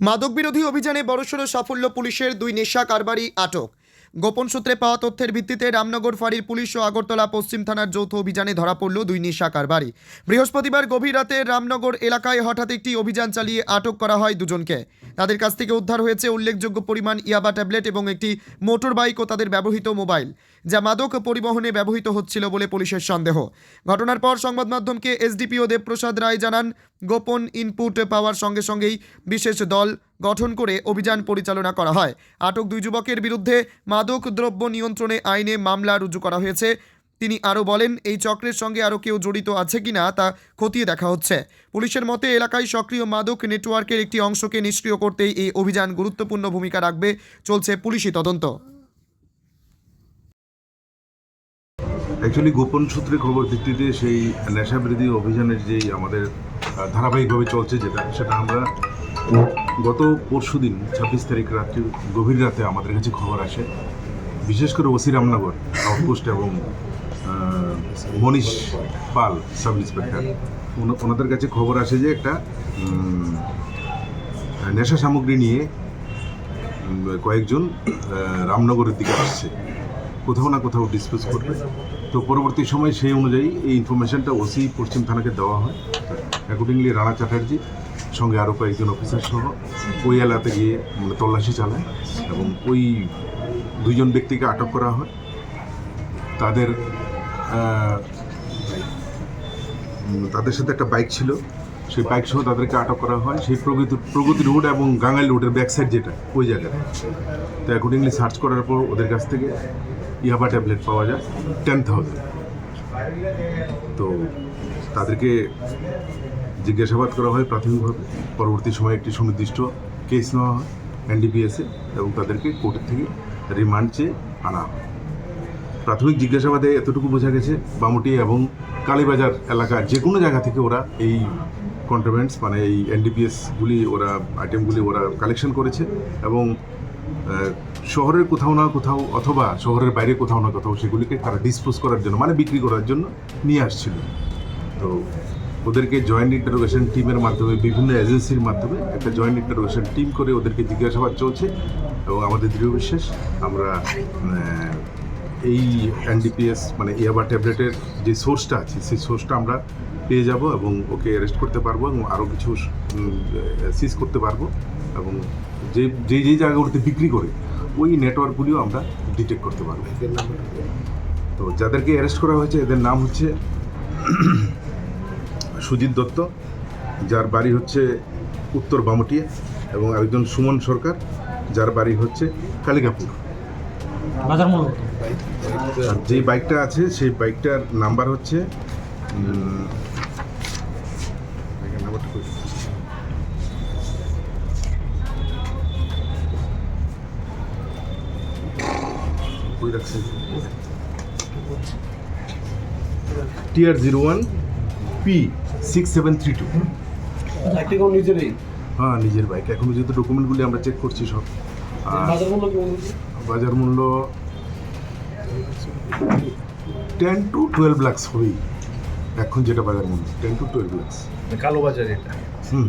মাদক বিরোধী অভিযানে বড়সড় সাফল্য পুলিশের দুই নেশা কারবারি আটক। গোপন সূত্রে পাওয়া তথ্যের ভিত্তিতে রামনগর ফাঁড়ির পুলিশ ও আগরতলা পশ্চিম থানার যৌথ অভিযানে ধরা পড়ল দুই নেশা কারবারি। বৃহস্পতিবার গভীর রাতে রামনগর এলাকায় হঠাৎ একটি অভিযান চালিয়ে আটক করা হয় দুজনকে। তাদের কাছ থেকে উদ্ধার হয়েছে উল্লেখযোগ্য পরিমাণ ইয়াবা ট্যাবলেট এবং একটি মোটর বাইক ও তাদের ব্যবহৃত মোবাইল, যা মাদক পরিবহনে ব্যবহৃত হচ্ছিল বলে পুলিশের সন্দেহ। ঘটনার পর সংবাদ মাধ্যমকে এসডিপিও দেবপ্রসাদ রায় জানান গোপন ইনপুট পাওয়ার সঙ্গে সঙ্গেই বিশেষ দল গঠন করে অভিযান পরিচালনা করা হয়। আটক দুই যুবকের বিরুদ্ধে মাদক দ্রব্য নিয়ন্ত্রণে আইনে মামলা রুজু করা হয়েছে। তিনি আরও বলেন, এই চক্রের সঙ্গে আরও কেউ জড়িত আছে কিনা তা খতিয়ে দেখা হচ্ছে। পুলিশের মতে, এলাকায় সক্রিয় মাদক নেটওয়ার্কের একটি অংশকে নিষ্ক্রিয় করতেই এই অভিযান গুরুত্বপূর্ণ ভূমিকা রাখবে চলছে পুলিশি তদন্ত। অ্যাকচুয়ালি গোপন সূত্রে খবর ভিত্তিতে সেই নেশা বিরোধী অভিযানের যেই আমাদের ধারাবাহিকভাবে চলছে যেটা, সেটা আমরা গত পরশু দিন, ছাব্বিশ তারিখ রাত্রি, গভীর রাতে আমাদের কাছে খবর আসে। বিশেষ করে ওসি রামনগর, আউটপোস্ট এবং মনীষ পাল, সাব ইন্সপেক্টর। ওনাদের কাছে খবর আসে যে একটা নেশা সামগ্রী নিয়ে কয়েকজন রামনগরের দিকে আসছে। কোথাও না কোথাও ডিসপোজ করবে। তো পরবর্তী সময় সেই অনুযায়ী এই ইনফরমেশনটা ওসি পশ্চিম থানাকে দেওয়া হয়। অ্যাকর্ডিংলি রানা চ্যাটার্জি, সঙ্গে আরও কয়েকজন অফিসার সহ ওই এলাকাতে গিয়ে তল্লাশি চালায় এবং ওই দুইজন ব্যক্তিকে আটক করা হয়। তাদের তাদের সাথে একটা বাইক ছিল। সেই বাইক সহ তাদেরকে আটক করা হয়। সেই প্রগতি প্রগতি রোড এবং গাঙ্গাইল রোডের ব্যাক সাইড যেটা, ওই জায়গায় তো অ্যাকর্ডিংলি সার্চ করার পর ওদের কাছ থেকে ইয়াবা ট্যাবলেট পাওয়া যায় টেন থাউজেন্ড তো তাদেরকে জিজ্ঞাসাবাদ করা হয় প্রাথমিকভাবে। পরবর্তী সময়ে একটি সুনির্দিষ্ট কেস নেওয়া হয় এনডিপিএসে এবং তাদেরকে কোর্টের থেকে রিমান্ড চেয়ে আনা হয়। প্রাথমিক জিজ্ঞাসাবাদে এতটুকু বোঝা গেছে, বামুটি এবং কালীবাজার এলাকার যে কোনো জায়গা থেকে ওরা এই কন্ট্রোভেন্টস মানে এই এনডিপিএসগুলি ওরা আইটেমগুলি ওরা কালেকশন করেছে এবং শহরের কোথাও না কোথাও অথবা শহরের বাইরে কোথাও না কোথাও সেগুলিকে তারা ডিসপোজ করার জন্য মানে বিক্রি করার জন্য নিয়ে আসছিল। তো ওদেরকে জয়েন্ট ইন্টারোগেশন টিমের মাধ্যমে, বিভিন্ন এজেন্সির মাধ্যমে একটা জয়েন্ট ইন্টারোগেশন টিম করে ওদেরকে জিজ্ঞাসাবাদ চলছে। এবং আমাদের দৃঢ় বিশ্বাস, আমরা এই এনডিপিএস মানে ইয়াবা ট্যাবলেটের যে সোর্সটা আছে, সেই সোর্সটা আমরা পেয়ে যাব এবং ওকে অ্যারেস্ট করতে পারব এবং আরও কিছু সিজ করতে পারব। এবং যে যে যে জায়গাগুলোতে বিক্রি করে ওই নেটওয়ার্কগুলিও আমরা ডিটেক্ট করতে পারব। তো যাদেরকে অ্যারেস্ট করা হয়েছে এদের নাম হচ্ছে সুজিত দত্ত যার বাড়ি হচ্ছে উত্তর বামটিয়া এবং আরেকজন সুমন সরকার যার বাড়ি হচ্ছে কালিকাপুর। যে বাইকটা আছে সেই বাইকটার নাম্বার হচ্ছে নাম্বারটা কই রাখছি TR zero one P six seven three two নিজেরই? হ্যাঁ নিজের বাইক এখনও যেহেতু ডকুমেন্টগুলি আমরা চেক করছি সব। বাজার মূল্য বাজার মূল্য টেন টু টুয়েলভ লাক্স হবেই এখন যেটা বাজার মূল্য টেন টু টুয়েলভ লাক্স কালো বাজার এটা। হুম।